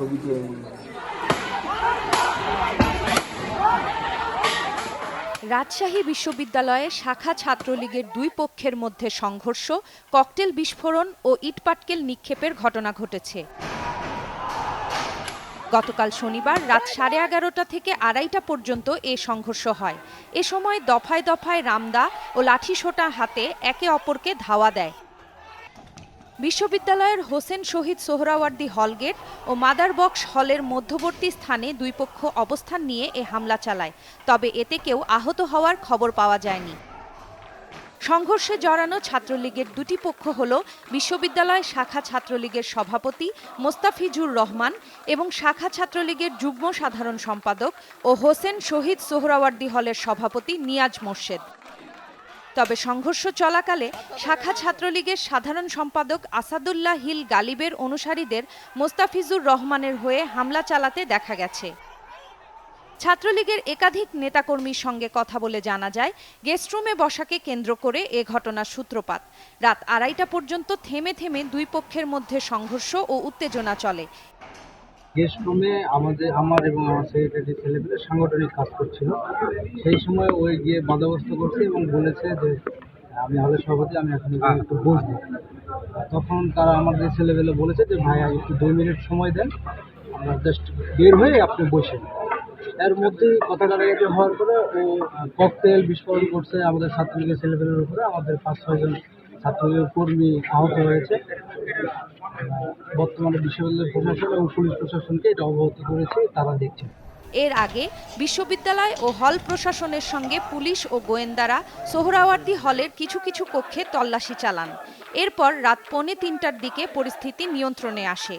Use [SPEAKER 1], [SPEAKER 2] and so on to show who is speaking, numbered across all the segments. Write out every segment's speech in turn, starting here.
[SPEAKER 1] ছবিতে
[SPEAKER 2] রাজশাহী বিশ্ববিদ্যালয়ে শাখা ছাত্রলীগের দুই পক্ষের মধ্যে সংঘর্ষ, ককটেল বিস্ফোরণ ও ইটপাটকেল নিক্ষেপের ঘটনা ঘটেছে। গতকাল শনিবার রাত সাড়ে এগারোটা থেকে আড়াইটা পর্যন্ত এ সংঘর্ষ হয়। এ সময় দফায় দফায় রামদা ও লাঠিসোঁটা হাতে একে অপরকে ধাওয়া দেয়। বিশ্ববিদ্যালয়ের হোসেন শহীদ সোহরাওয়ার্দী হলগেট ও মাদার বক্স হলের মধ্যবর্তী স্থানে দুই পক্ষ অবস্থান নিয়ে এ হামলা চালায়। তবে এতে কেউ আহত হওয়ার খবর পাওয়া যায়নি। সংঘর্ষে জড়ানো ছাত্রলীগের দুটি পক্ষ হল বিশ্ববিদ্যালয় শাখা ছাত্রলীগের সভাপতি মোস্তাফিজুর রহমান এবং শাখা ছাত্রলীগের যুগ্ম সাধারণ সম্পাদক ও হোসেন শহীদ সোহরাওয়ার্দী হলের সভাপতি নিয়াজ মোর্শেদ। তবে সংঘর্ষ চলাকালে শাখা ছাত্রলীগের সাধারণ সম্পাদক আসাদুল্লাহ হিল গালিবের অনুসারীদের মোস্তাফিজুর রহমানের হয়ে হামলা চালাতে দেখা গেছে। ছাত্রলীগের একাধিক নেতাকর্মীর সঙ্গে কথা বলে জানা যায় গেস্টরুমে বসাকে কেন্দ্র করে এ ঘটনার সূত্রপাত। রাত আড়াইটা পর্যন্ত থেমে থেমে দুই পক্ষের মধ্যে সংঘর্ষ ও উত্তেজনা চলে।
[SPEAKER 3] গেস্ট রুমে আমাদের, আমার এবং আমার সেক্রেটারি ছেলেপেলে সাংগঠনিক কাজ করছিল, সেই সময় ওই গিয়ে বাধাগ্রস্ত করছে এবং বলেছে যে, আমি হলের সভাপতি, আমি এখন একটু বসবো। তখন তারা আমাদের ছেলেপেলে বলেছে যে, ভাই একটু দুই মিনিট সময় দেন, আমরা জাস্ট বের হয়ে আপনি বসেন এর মধ্যে কথা কাটাকাটি হওয়ার পরে ও ককটেল বিস্ফোরণ করছে আমাদের ছাত্রলীগের ছেলেপেলের উপরে। আমাদের পাঁচ ছয়জন ছাত্রলীগের কর্মী আহত হয়েছে। বর্তমানে বিশ্ববিদ্যালয় প্রশাসন এবং পুলিশ প্রশাসনকে এটা অবগত করেছে তারা দেখছে।
[SPEAKER 2] এর আগে বিশ্ববিদ্যালয় ও হল প্রশাসনের সঙ্গে পুলিশ ও গোয়েন্দারা সোহরাওয়ার্দী হলের কিছু কিছু কক্ষে তল্লাশি চালান। এরপর রাত পৌনে তিনটার দিকে পরিস্থিতি নিয়ন্ত্রণে আসে।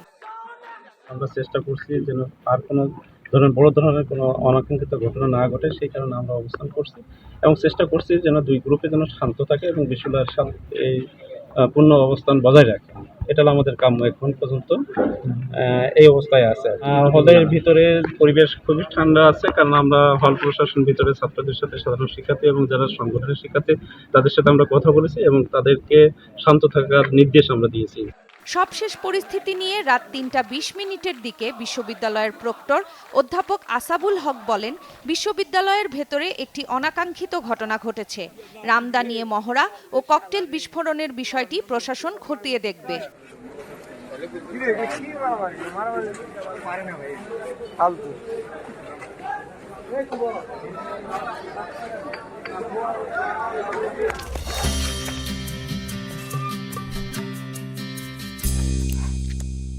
[SPEAKER 4] আমরা চেষ্টা করছি যেন আর কোনো ধরনের বড় ধরনের কোনো অনাকাঙ্ক্ষিত ঘটনা না ঘটে সেই কারণে আমরা অবস্থান করছি এবং চেষ্টা করছি যেন দুই গ্রুপে যেন শান্ত থাকে এবং বিশ্ববিদ্যালয়ের এই পূর্ণ অবস্থান বজায় রাখে। এটা হলো আমাদের কাম্য এখন পর্যন্ত। এই অবস্থায় আছে হলের ভিতরে পরিবেশ খুবই ঠান্ডা আছে, কারণ আমরা হল প্রশাসন ভিতরে ছাত্রদের সাথে সাধারণ শিক্ষার্থী এবং যারা সংগঠনের শিক্ষার্থী, তাদের সাথে আমরা কথা বলেছি এবং তাদেরকে শান্ত থাকার নির্দেশ আমরা দিয়েছি।
[SPEAKER 2] সবশেষ পরিস্থিতি নিয়ে রাত তিনটা বিশ মিনিটের দিকে বিশ্ববিদ্যালয়ের প্রক্টর অধ্যাপক আসাবুল হক বলেন, বিশ্ববিদ্যালয়ের ভেতরে একটি অনাকাঙ্ক্ষিত ঘটনা ঘটেছে। রামদা নিয়ে মহড়া ও ককটেল বিস্ফোরণের বিষয়টি প্রশাসন খতিয়ে দেখবে।